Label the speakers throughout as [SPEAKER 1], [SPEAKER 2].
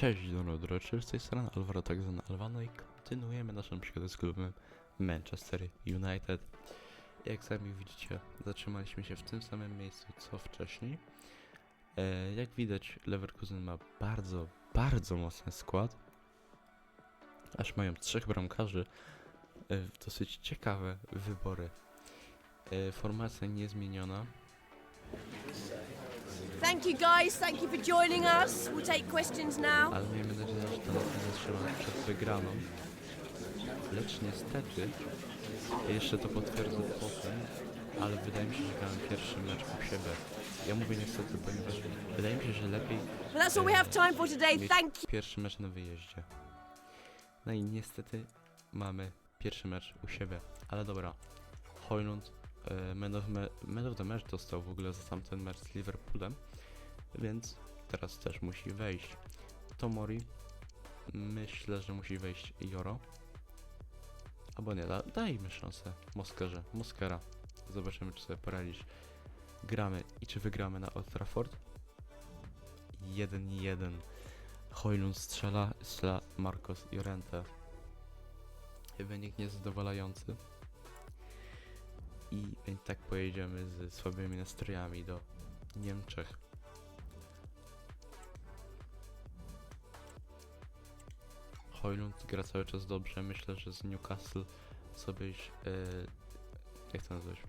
[SPEAKER 1] Cześć, Donodroczy, z tej strony Alvaro, tak zwany Alvano i kontynuujemy naszą przygodę z klubem Manchester United. Jak sami widzicie, zatrzymaliśmy się w tym samym miejscu co wcześniej. E, jak widać, Leverkusen ma bardzo, bardzo mocny skład. Aż mają trzech bramkarzy. E, dosyć ciekawe wybory. E, formacja niezmieniona.
[SPEAKER 2] Thank you guys, thank you for joining us. We'll take questions now.
[SPEAKER 1] ale miejmy nadzieję, że to nas nie zatrzyma przed wygraną. Lecz niestety, jeszcze to potwierdzę potem, ale wydaje mi się, że grałem pierwszy mecz u siebie. Ja mówię niestety, ponieważ wydaje mi się, że lepiej
[SPEAKER 2] Well, that's all we have time for today.
[SPEAKER 1] mieć
[SPEAKER 2] Thank you.
[SPEAKER 1] pierwszy mecz na wyjeździe. No i niestety mamy pierwszy mecz u siebie, ale dobra. Hojlund e, man, of man of the match dostał w ogóle za tamten mecz z Liverpoolem, więc teraz też musi wejść. Tomori, myślę, że musi wejść Joro. Albo nie, da, dajmy szansę Moskerze, Moskera. Zobaczymy, czy sobie poradzisz. Gramy i czy wygramy na Old Trafford? 1-1. Hojlund strzela, strzela Marcos Llorente. Wynik niezadowalający. I tak pojedziemy z słabymi nastrojami do Niemczech. Hojlund gra cały czas dobrze. Myślę, że z Newcastle sobie e, jak to nazwać?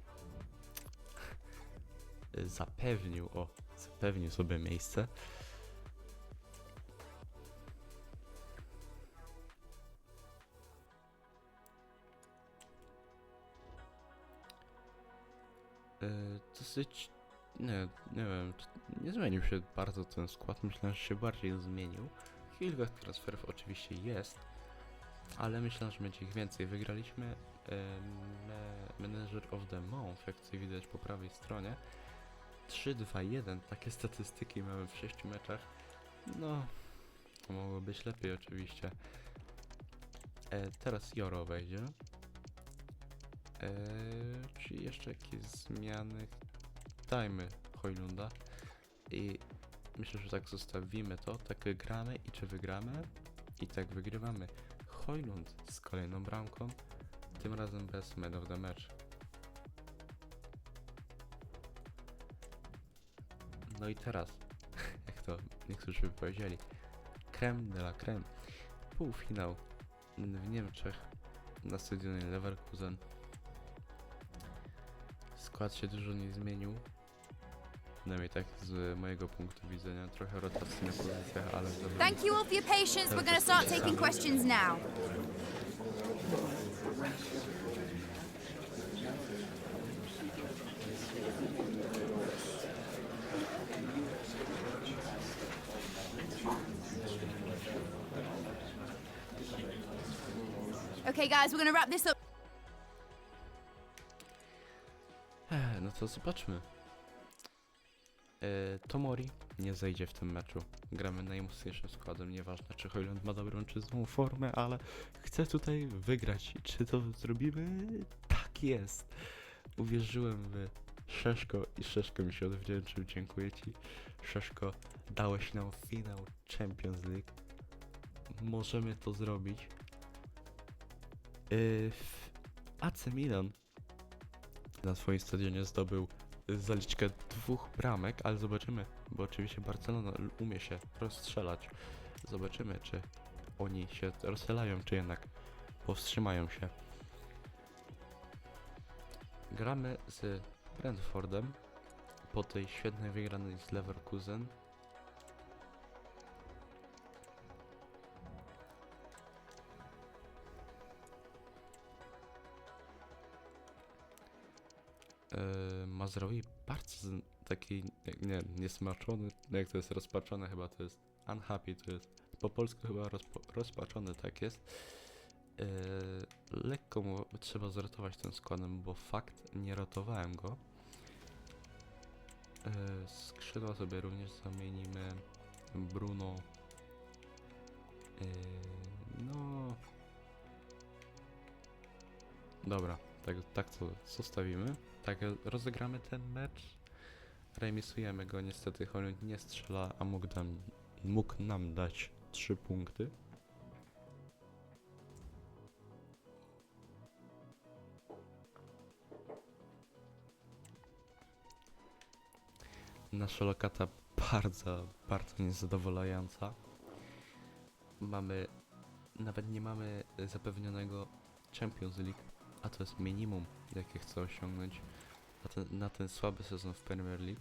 [SPEAKER 1] Zapewnił, o, zapewnił sobie miejsce. Dosyć, nie, nie wiem, nie zmienił się bardzo ten skład, myślę, że się bardziej zmienił. Kilka transferów oczywiście jest, ale myślę, że będzie ich więcej. Wygraliśmy e, Manager of the Month, jak tutaj widać po prawej stronie. 3-2-1, takie statystyki mamy w 6 meczach. No, mogło być lepiej oczywiście. E, teraz Joro wejdzie. Eee, czy jeszcze jakieś zmiany? Dajmy Hojlunda. I myślę, że tak zostawimy to. Tak gramy i czy wygramy? I tak wygrywamy. Hojlund z kolejną bramką. Tym razem bez man of the match. No i teraz, jak to niektórzy by powiedzieli, creme de la creme. Półfinał w Niemczech na stadionie Leverkusen. Skład się dużo nie zmienił. Przynajmniej tak z mojego punktu widzenia. Trochę rotacji na pozycjach, ale
[SPEAKER 3] Thank you all for your patience. We're going to start taking questions now. Okay, guys, we're going to wrap this up.
[SPEAKER 1] Ech, no to zobaczmy. E, Tomori nie zejdzie w tym meczu. Gramy najmocniejszym składem, nieważne czy Hojland ma dobrą czy złą formę, ale chcę tutaj wygrać. I Czy to zrobimy? Tak jest. Uwierzyłem w Szeszko i Szeszko mi się odwdzięczył. Dziękuję Ci. Szeszko, dałeś nam finał Champions League. Możemy to zrobić. Yy, w AC Milan na swoim stadionie zdobył zaliczkę dwóch bramek, ale zobaczymy, bo oczywiście Barcelona umie się rozstrzelać. Zobaczymy, czy oni się rozstrzelają, czy jednak powstrzymają się. Gramy z Brentfordem po tej świetnej wygranej z Leverkusen. Yy, Mazraoui bardzo z- taki, nie, niesmaczony, jak to jest rozpaczone chyba, to jest unhappy, to jest po polsku chyba rozpo, rozpaczony, tak jest. Yy, lekko mu trzeba zrotować tym składem, bo fakt, nie rotowałem go. Yy, skrzydła sobie również zamienimy Bruno. Yy, no... Dobra, tak, tak to zostawimy. Tak, rozegramy ten mecz. Remisujemy go, niestety Holland nie strzela, a mógł nam, mógł nam dać 3 punkty. Nasza lokata bardzo, bardzo niezadowalająca. Mamy, nawet nie mamy zapewnionego Champions League, a to jest minimum, jakie chcę osiągnąć na ten, na ten słaby sezon w Premier League.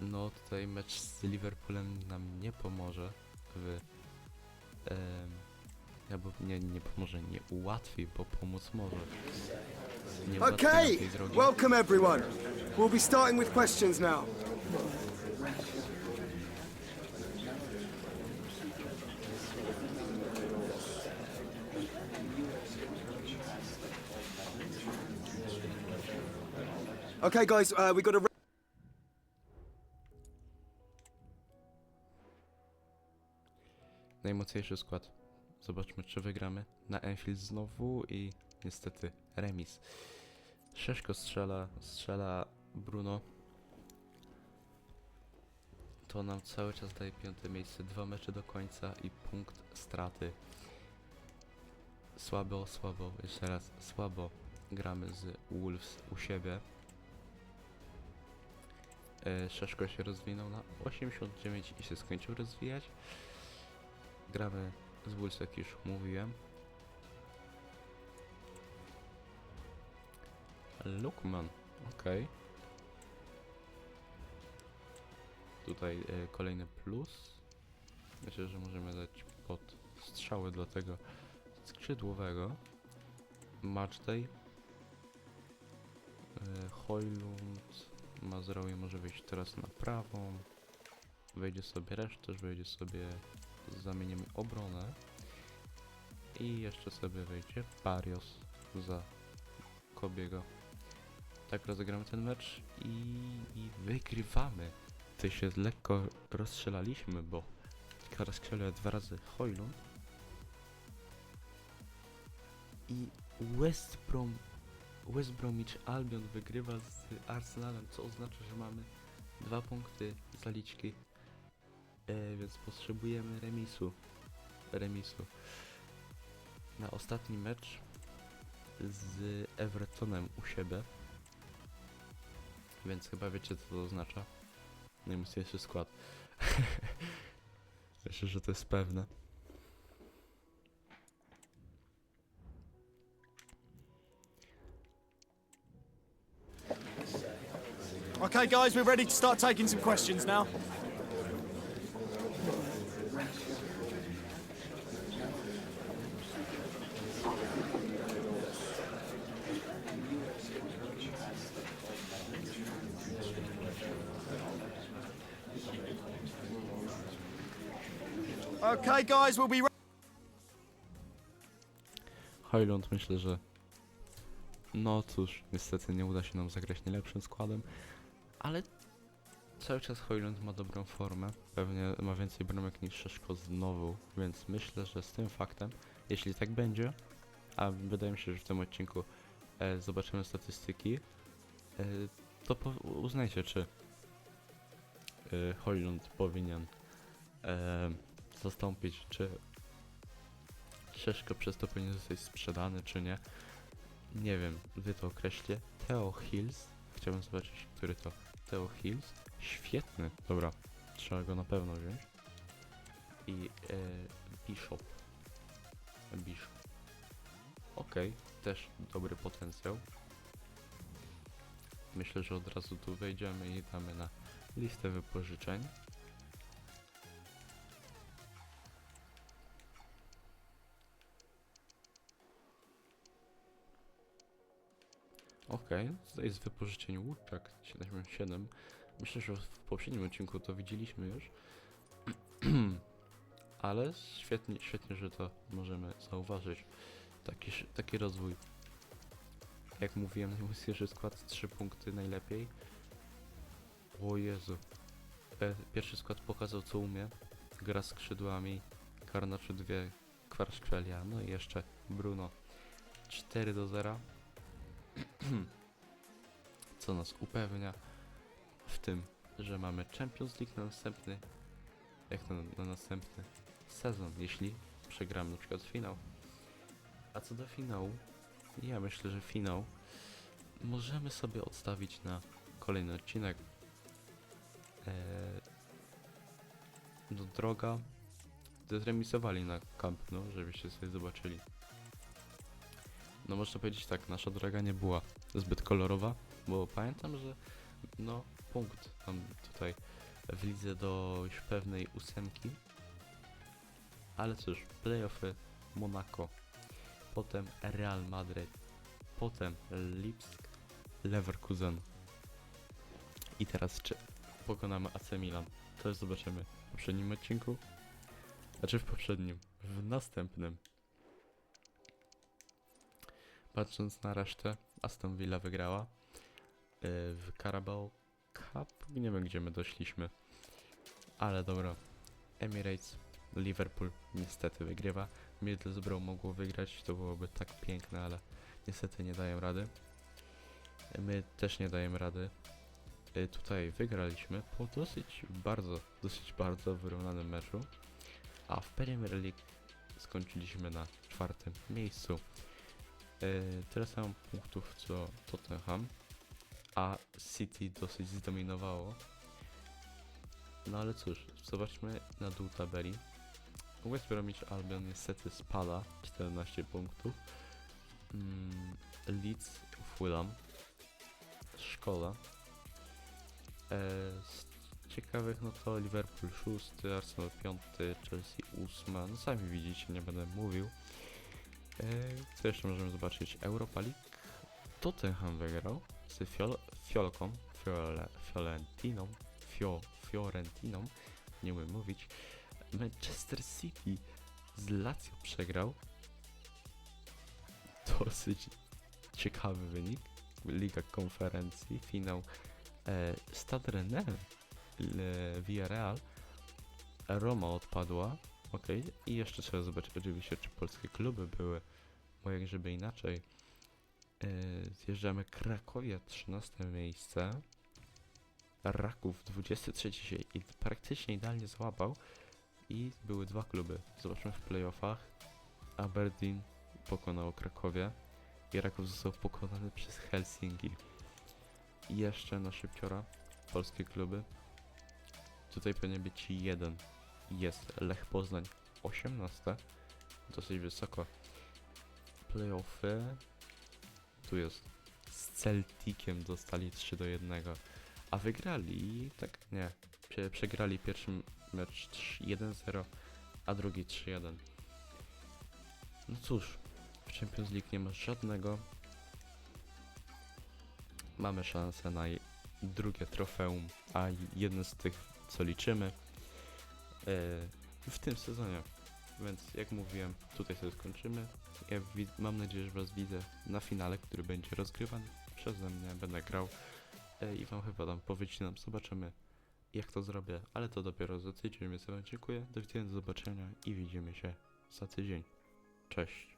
[SPEAKER 1] No tutaj mecz z Liverpoolem nam nie pomoże w... em, albo nie, nie pomoże, nie ułatwi, bo pomóc może. Nie ułatwi
[SPEAKER 4] Okay,
[SPEAKER 1] tej drogi.
[SPEAKER 4] welcome everyone. We'll be starting with questions now. Okay, guys, uh, we got a.
[SPEAKER 1] Najmocniejszy skład. Zobaczmy, czy wygramy. Na Enfield znowu i niestety remis. Szeszko strzela, strzela Bruno. To nam cały czas daje piąte miejsce. Dwa mecze do końca i punkt straty. Słabo, słabo, jeszcze raz, słabo gramy z Wolves u siebie. E, Szeszko się rozwinął na 89 i się skończył rozwijać. Gramy z Wolves, jak już mówiłem. Lukman, okej. Tutaj e, kolejny plus. Myślę, że możemy dać pod strzały dla tego skrzydłowego. Matchday. E, Hoylund. Mazraoui może wyjść teraz na prawą. Wejdzie sobie resztę, wejdzie sobie zamienimy obronę i jeszcze sobie wejdzie Parios za Kobiego. Tak rozegramy ten mecz i, i wygrywamy. Tutaj się lekko rozstrzelaliśmy, bo rozstrzelił dwa razy Hoylund i West Brom West Bromwich Albion wygrywa z Arsenalem, co oznacza, że mamy dwa punkty zaliczki E, więc potrzebujemy remisu. Remisu. Na ostatni mecz z Evertonem u siebie. Więc chyba wiecie co to oznacza. Najmocniejszy skład. Myślę, że to jest pewne.
[SPEAKER 5] Okay, guys, we're ready to start taking some questions now. Okay, guys, we'll be.
[SPEAKER 1] Highland myślę, że no cóż, niestety nie uda się nam zagrać najlepszym składem, ale cały czas Highland ma dobrą formę, pewnie ma więcej bramek niż Szeszko znowu, więc myślę, że z tym faktem, jeśli tak będzie, a wydaje mi się, że w tym odcinku e, zobaczymy statystyki, e, to uznajcie, czy e, Highland powinien e, zastąpić, czy Szeszko przez to powinien zostać sprzedany, czy nie. Nie wiem, wy to określcie. Theo Hills. Chciałbym zobaczyć, który to. Theo Hills. Świetny. Dobra, trzeba go na pewno wziąć. I e, Bishop. Bishop. Okej, też dobry potencjał. Myślę, że od razu tu wejdziemy i damy na listę wypożyczeń. Okej, tutaj jest wypożyczenie Łuczak 77. Myślę, że w poprzednim odcinku to widzieliśmy już. Ale świetnie, świetnie, że to możemy zauważyć. Taki, taki rozwój. Jak mówiłem, najmocniejszy skład 3 punkty najlepiej. O Jezu. Pierwszy skład pokazał co umie. Gra skrzydłami. Karnaczu 2. Kwarszkwelia. No i jeszcze Bruno. 4 do 0 co nas upewnia w tym, że mamy Champions League na następny jak na, na następny sezon, jeśli przegramy na przykład finał. A co do finału, ja myślę, że finał możemy sobie odstawić na kolejny odcinek. Eee, no droga zremisowali na Camp Nou, żebyście sobie zobaczyli. No można powiedzieć tak, nasza droga nie była zbyt kolorowa, bo pamiętam, że no punkt tam tutaj w lidze do już pewnej ósemki. Ale cóż, playoffy Monaco, potem Real Madrid, potem Lipsk, Leverkusen. I teraz czy pokonamy AC Milan? To już zobaczymy w poprzednim odcinku. Znaczy w poprzednim, w następnym. Patrząc na resztę, Aston Villa wygrała. Yy, w Carabao Cup, nie wiem gdzie my doszliśmy. Ale dobra. Emirates, Liverpool niestety wygrywa. Middlesbrough mogło wygrać, to byłoby tak piękne, ale niestety nie dają rady. My też nie dajemy rady. Y, Tutaj wygraliśmy po dosyć bardzo, dosyć bardzo wyrównanym meczu. A w Premier League skończyliśmy na czwartym miejscu. Yy, tyle samo punktów co Tottenham, a City dosyć zdominowało. No ale cóż, zobaczmy na dół tabeli. West Bromwich Albion niestety spada, 14 punktów. Mm, Leeds, Fulham, Szkoda. E, z ciekawych no to Liverpool 6, Arsenal 5, Chelsea 8. No sami widzicie, nie będę mówił. E, co jeszcze możemy zobaczyć? Europa League. Tottenham wygrał z Fiol Fiolką, Fiole Fiorentiną, Fio Fiorentiną, nie umiem mówić. Manchester City z Lazio przegrał. Dosyć ciekawy wynik. Liga Konferencji, finał e, Stade Rennais, Le- Villarreal, Roma odpadła, ok, i jeszcze trzeba zobaczyć oczywiście, czy polskie kluby były, bo jak inaczej. E, zjeżdżamy Krakowia 13 miejsce, Raków 23 się i praktycznie idealnie złapał i były dwa kluby. Zobaczmy w playoffach. Aberdeen pokonał Krakowie i Raków został pokonany przez Helsinki. I jeszcze na szybciora polskie kluby. Tutaj powinien być jeden. Jest Lech Poznań 18. Dosyć wysoko. Playoffy. Tu jest. Z Celticiem dostali 3 do 1. A wygrali, tak nie. Prze przegrali pierwszy mecz 3 1-0, a drugi 3-1. No cóż, w Champions League nie ma żadnego. Mamy szansę na drugie trofeum, a jeden z tych, co liczymy w tym sezonie. Więc jak mówiłem, tutaj sobie skończymy. Ja mam nadzieję, że Was widzę na finale, który będzie rozgrywany przeze mnie. Będę grał e, i Wam chyba dam powycinam. Zobaczymy, jak to zrobię, ale to dopiero za tydzień. Więc Wam dziękuję. Do widzenia, do zobaczenia i widzimy się za tydzień. Cześć.